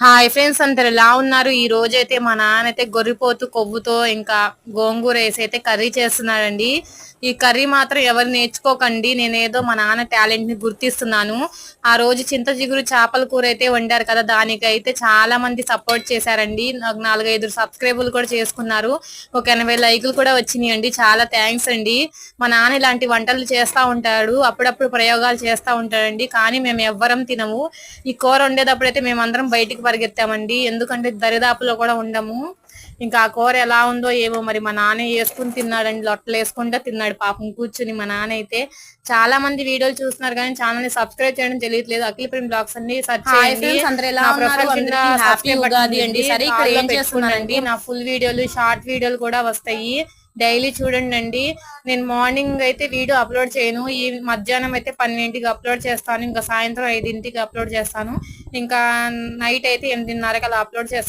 Hi friends అందరు ఎలా ఉన్నారు? ఈ రోజు అయితే మా నాన్న అయితే గొర్రెపోతు కొవ్వుతో ఇంకా గోంగూర వేసి అయితే కర్రీ చేస్తున్నాడండి. ఈ కర్రీ మాత్రం ఎవరు నేర్చుకోకండి. నేనేదో మా నాన్న టాలెంట్ని గుర్తిస్తున్నాను. ఆ రోజు చింత చిగురు చేపల కూర అయితే వండారు కదా దానికైతే చాలా మంది సపోర్ట్ చేశారండి. నాకు నాలుగైదు సబ్స్క్రైబులు కూడా చేసుకున్నారు. ఒక ఎనభై లైకులు కూడా వచ్చినాయండి. చాలా థ్యాంక్స్ అండి. మా నాన్న ఇలాంటి వంటలు చేస్తా ఉంటాడు. అప్పుడప్పుడు ప్రయోగాలు చేస్తా ఉంటాడండి. కానీ మేము ఎవ్వరం తినము. ఈ కూర వండేటప్పుడు అయితే మేమందరం బయటికి పరిగెత్తామండి. ఎందుకంటే దరిదాపులో కూడా ఉండము. ఇంకా ఆ కూర ఎలా ఉందో ఏమో మరి మా నాన్న వేసుకుని తిన్నాడండి. లొట్టలు వేసుకుంటే తిన్నాడు. పాపం కూర్చుని మా నాన్న అయితే చాలా మంది వీడియోలు చూస్తున్నారు కానీ ఛానల్ని సబ్స్క్రైబ్ చేయడం తెలియట్లేదు. అఖిల ప్రేమ్ బ్లాగ్స్ అన్ని ఉగాది అండి. నా ఫుల్ వీడియోలు షార్ట్ వీడియోలు కూడా వస్తాయి. డైలీ చూడండి అండి నేను మార్నింగ్ అయితే వీడియో అప్లోడ్ చేయను. ఈ మధ్యాహ్నం అయితే పన్నెండింటికి అప్లోడ్ చేస్తాను. ఇంకా సాయంత్రం ఐదింటికి అప్లోడ్ చేస్తాను. ఇంకా నైట్ అయితే ఎనిమిదిన్నరకి అలా అప్లోడ్ చేస్తాను.